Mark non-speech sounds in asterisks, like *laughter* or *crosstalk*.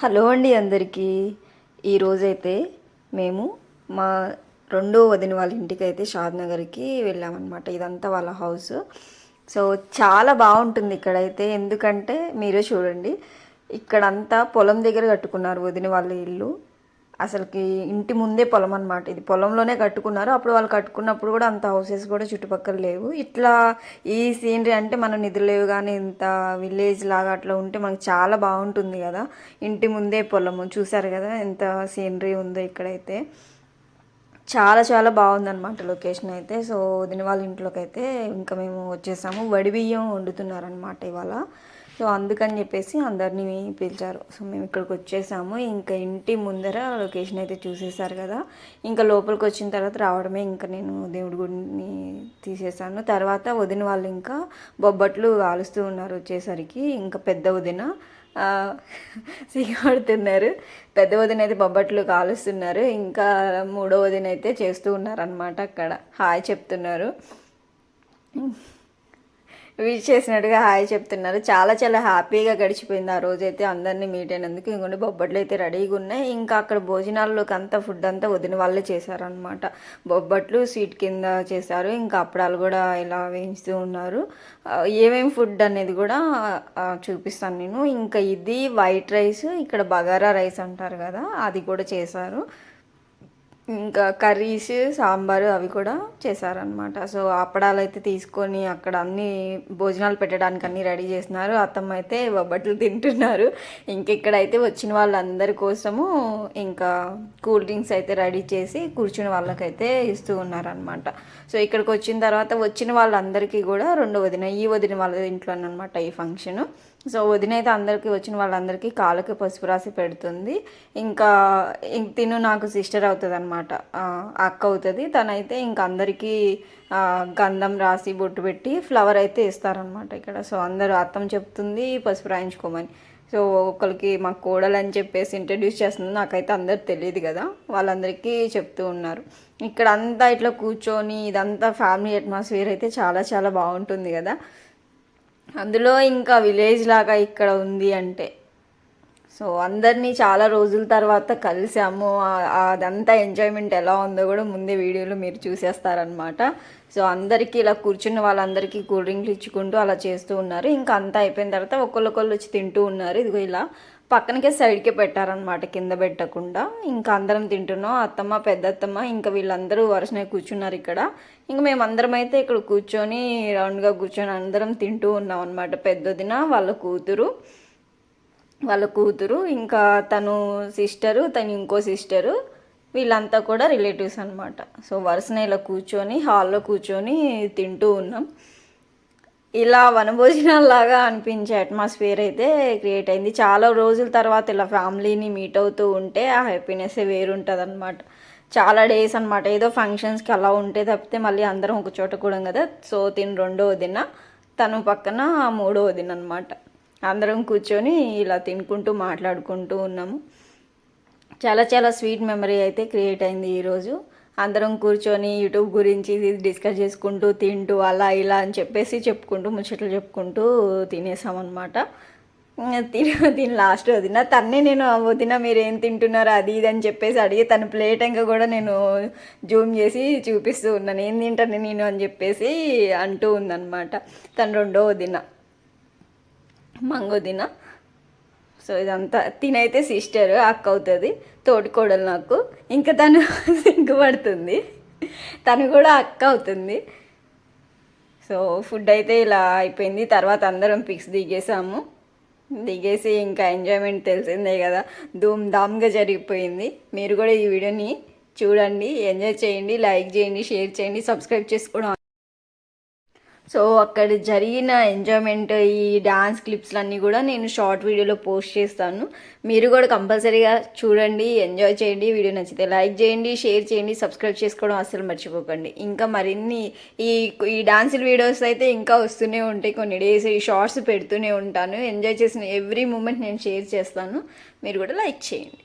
Hello అండి అందరికీ. ఈరోజైతే మేము మా రెండో వదిన వాళ్ళ ఇంటికి అయితే షాద్ నగర్కి వెళ్ళామన్నమాట. ఇదంతా వాళ్ళ హౌస్. సో చాలా బాగుంటుంది ఇక్కడైతే. ఎందుకంటే మీరే చూడండి ఇక్కడంతా పొలం దగ్గర కట్టుకున్నారు వదిన వాళ్ళ ఇల్లు. అసలుకి ఇంటి ముందే పొలం అనమాట ఇది పొలంలోనే కట్టుకున్నారు. అప్పుడు వాళ్ళు కట్టుకున్నప్పుడు కూడా అంత హౌసెస్ కూడా చుట్టుపక్కల లేవు. ఇట్లా ఈ సీనరీ అంటే మనం నిధులేవు కానీ ఇంత విలేజ్ లాగా అట్లా ఉంటే మనకు చాలా బాగుంటుంది కదా. ఇంటి ముందే పొలము. చూసారు కదా ఎంత సీనరీ ఉందో ఇక్కడైతే. చాలా చాలా బాగుందన్నమాట లొకేషన్ అయితే. సో వదిన వాళ్ళ ఇంట్లోకి అయితే ఇంకా మేము వచ్చేసాము. వడి బియ్యం వండుతున్నారనమాట ఇవాళ. సో అందుకని చెప్పేసి అందరినీ పిలిచారు. సో మేము ఇక్కడికి వచ్చేసాము. ఇంకా ఇంటి ముందర లొకేషన్ అయితే చూసేసారు కదా. ఇంకా లోపలికి వచ్చిన తర్వాత రావడమే ఇంకా నేను దేవుడి గుడిని తీసేసాను తర్వాత వదిన వాళ్ళు ఇంకా బొబ్బట్లు కాలుస్తూ ఉన్నారు వచ్చేసరికి. ఇంకా పెద్ద వదిన సిగ్గుపడుతున్నారు. పెద్ద వదిన అయితే బొబ్బట్లు కాలుస్తున్నారు. ఇంకా మూడో వదిన అయితే చేస్తూ ఉన్నారనమాట అక్కడ. హాయ్ చెప్తున్నారు. విష్ చేసినట్టుగా హాయ్ చెప్తున్నారు. చాలా చాలా హ్యాపీగా గడిచిపోయింది ఆ రోజైతే అందరినీ మీట్ అయినందుకు. ఇంకొండి బొబ్బట్లు అయితే రెడీగా ఉన్నాయి. ఇంకా అక్కడ భోజనాల్లోకి అంతా ఫుడ్ అంతా వదిన వాళ్ళే చేశారనమాట బొబ్బట్లు స్వీట్ కింద చేశారు. ఇంకా అప్పడాలు కూడా ఇలా వేయిస్తూ ఉన్నారు. ఏమేమి ఫుడ్ అనేది కూడా చూపిస్తాను నేను. ఇంకా ఇది వైట్ రైస్ ఇక్కడ బగారా రైస్ అంటారు కదా అది కూడా చేశారు. ఇంకా కర్రీస్ సాంబారు అవి కూడా చేశారనమాట సో అప్పడాలు అయితే తీసుకొని అక్కడ అన్ని భోజనాలు పెట్టడానికి అన్నీ రెడీ చేస్తున్నారు. అత్తమ్మ అయితే బొబ్బట్లు తింటున్నారు. ఇంకెక్కడైతే వచ్చిన వాళ్ళందరి కోసము ఇంకా కూల్ డ్రింక్స్ అయితే రెడీ చేసి కూర్చుని వాళ్ళకైతే ఇస్తూ ఉన్నారనమాట సో ఇక్కడికి వచ్చిన తర్వాత వచ్చిన వాళ్ళందరికీ కూడా రెండో వదిన ఈ వదిన వాళ్ళ ఇంట్లో అనమాట ఈ ఫంక్షను. సో వదిన అయితే అందరికీ వచ్చిన వాళ్ళందరికీ కాళ్ళకి పసుపు రాసి పెడుతుంది. ఇంకా తిను నాకు సిస్టర్ అవుతుంది అనమాట అక్క అవుతుంది. తనైతే ఇంక అందరికీ గంధం రాసి బొట్టు పెట్టి ఫ్లవర్ అయితే ఇస్తారనమాట ఇక్కడ. సో అందరూ అత్తం చెప్తుంది పసుపు రాయించుకోమని. సో ఒకరికి మా కోడలు అని చెప్పేసి ఇంట్రడ్యూస్ చేస్తుంది. నాకైతే అందరు తెలియదు కదా. వాళ్ళందరికీ చెప్తూ ఉన్నారు. ఇక్కడ అంతా ఇట్లా కూర్చొని ఇదంతా ఫ్యామిలీ అట్మాస్ఫియర్ అయితే చాలా చాలా బాగుంటుంది కదా. అందులో ఇంకా విలేజ్ లాగా ఇక్కడ ఉంది అంటే సో అందరినీ చాలా రోజుల తర్వాత కలిసాము. అదంతా ఎంజాయ్మెంట్ ఎలా ఉందో కూడా ముందే వీడియోలో మీరు చూసేస్తారనమాట సో అందరికీ ఇలా కూర్చున్న వాళ్ళందరికీ కూల్ డ్రింక్లు ఇచ్చుకుంటూ అలా చేస్తూ ఉన్నారు. ఇంకా అంతా అయిపోయిన తర్వాత ఒకళ్ళొకళ్ళు వచ్చి తింటూ ఉన్నారు. ఇదిగో ఇలా పక్కనకే సైడ్కే పెట్టారనమాట కింద పెట్టకుండా. ఇంకా అందరం తింటున్నాం. అత్తమ్మ పెద్దత్తమ్మ ఇంకా వీళ్ళందరూ వరుసనే కూర్చున్నారు ఇక్కడ. ఇంకా మేమందరం అయితే ఇక్కడ కూర్చొని రౌండ్గా కూర్చొని అందరం తింటూ ఉన్నాం అనమాట పెద్దదిన వాళ్ళ కూతురు వాళ్ళ కూతురు ఇంకా తను సిస్టరు తను ఇంకో సిస్టరు వీళ్ళంతా కూడా రిలేటివ్స్ అనమాట సో వరుసన ఇలా కూర్చొని హాల్లో కూర్చొని తింటూ ఉన్నాం. ఇలా లాగా అనిపించే అట్మాస్ఫియర్ అయితే క్రియేట్ అయింది. చాలా రోజుల తర్వాత ఇలా ఫ్యామిలీని మీట్ అవుతూ ఉంటే ఆ హ్యాపీనెస్ వేరుంటుంది అనమాట చాలా డేస్ అనమాట ఏదో ఫంక్షన్స్కి అలా ఉంటే తప్పితే మళ్ళీ అందరం ఒక చోట కూడా కదా. సో తిని రెండో దిన తను పక్కన మూడో దిన అనమాట అందరం కూర్చొని ఇలా తినుకుంటూ మాట్లాడుకుంటూ ఉన్నాము. చాలా చాలా స్వీట్ మెమరీ అయితే క్రియేట్ అయింది ఈరోజు. అందరం కూర్చొని యూట్యూబ్ గురించి డిస్కస్ చేసుకుంటూ తింటూ అలా ఇలా అని చెప్పేసి చెప్పుకుంటూ ముచ్చట్లు చెప్పుకుంటూ తినేసామన్నమాట. తిన తిని లాస్ట్ వదిన తన్నే నేను వదిన మీరు ఏం తింటున్నారు అది ఇది అని చెప్పేసి అడిగి తన ప్లేట్ ఇంకా కూడా నేను జూమ్ చేసి చూపిస్తూ ఉన్నాను ఏం తింటాను నేను అని చెప్పేసి అంటూ ఉందన్నమాట. తను రెండో వదిన. మంగోదిన? సో ఇదంతా తినైతే సిస్టర్ అక్క అవుతుంది తోటికోడలు నాకు. ఇంకా తను *laughs* సిగ్గుపడుతుంది. తను కూడా అక్క అవుతుంది సో ఫుడ్ అయితే ఇలా అయిపోయింది. తర్వాత అందరం పిక్స్ దిగేసాము. దిగేసి ఇంకా ఎంజాయ్మెంట్ తెలిసిందే కదా. ధూమ్ ధామ్గా జరిగిపోయింది. మీరు కూడా ఈ వీడియోని చూడండి ఎంజాయ్ చేయండి లైక్ చేయండి షేర్ చేయండి సబ్స్క్రైబ్ చేసుకోవడం సో అక్కడ జరిగిన ఎంజాయ్మెంట్ ఈ డాన్స్ క్లిప్స్లన్నీ కూడా నేను షార్ట్ వీడియోలో పోస్ట్ చేస్తాను. మీరు కూడా కంపల్సరీగా చూడండి ఎంజాయ్ చేయండి. వీడియో నచ్చితే లైక్ చేయండి షేర్ చేయండి సబ్స్క్రైబ్ చేసుకోవడం అస్సలు మర్చిపోకండి. ఇంకా మరిన్ని ఈ ఈ డాన్సుల వీడియోస్ అయితే ఇంకా వస్తూనే ఉంటాయి. కొన్ని డేస్ ఈ షార్ట్స్ పెడుతూనే ఉంటాను. ఎంజాయ్ చేసిన ఎవ్రీ మూమెంట్ నేను షేర్ చేస్తాను. మీరు కూడా లైక్ చేయండి.